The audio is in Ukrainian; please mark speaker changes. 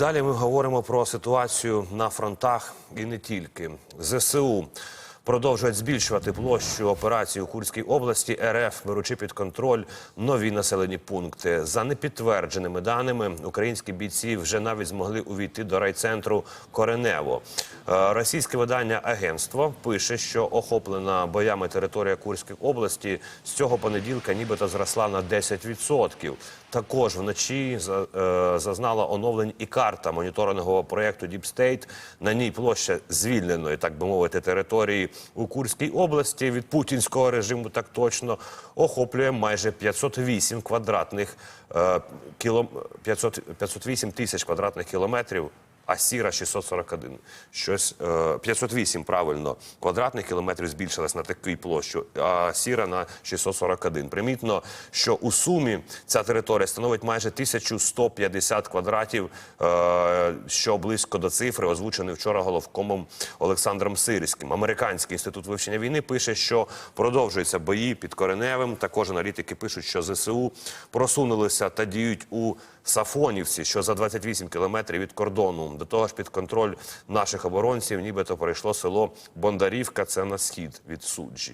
Speaker 1: далі ми говоримо про ситуацію на фронтах і не тільки. ЗСУ продовжують збільшувати площу операції у Курській області. РФ беручи під контроль нові населені пункти. За непідтвердженими даними, українські бійці вже навіть змогли увійти до райцентру Коренево. Е, Російське видання агентство пише, що охоплена боями територія Курської області з цього понеділка нібито зросла на 10%. Також вночі е, зазнала оновлень і карта моніторингового проєкту State. На ній площа звільненої, так би мовити, території у Курській області від путінського режиму, так точно охоплює майже 508 квадратних е, кіло... 500... 508 тисяч квадратних кілометрів. А сіра 641. Щось е, 508, правильно, квадратних кілометрів збільшилась на таку площу, а сіра на 641. Примітно, що у сумі ця територія становить майже 1150 квадратів, е, що близько до цифри, озвученої вчора головкомом Олександром Сирським. Американський інститут вивчення війни пише, що продовжуються бої під Кореневим. Також аналітики пишуть, що ЗСУ просунулися та діють у Сафонівці, що за 28 кілометрів від кордону. До того ж, під контроль наших оборонців, нібито перейшло село Бондарівка. Це на схід від суджі.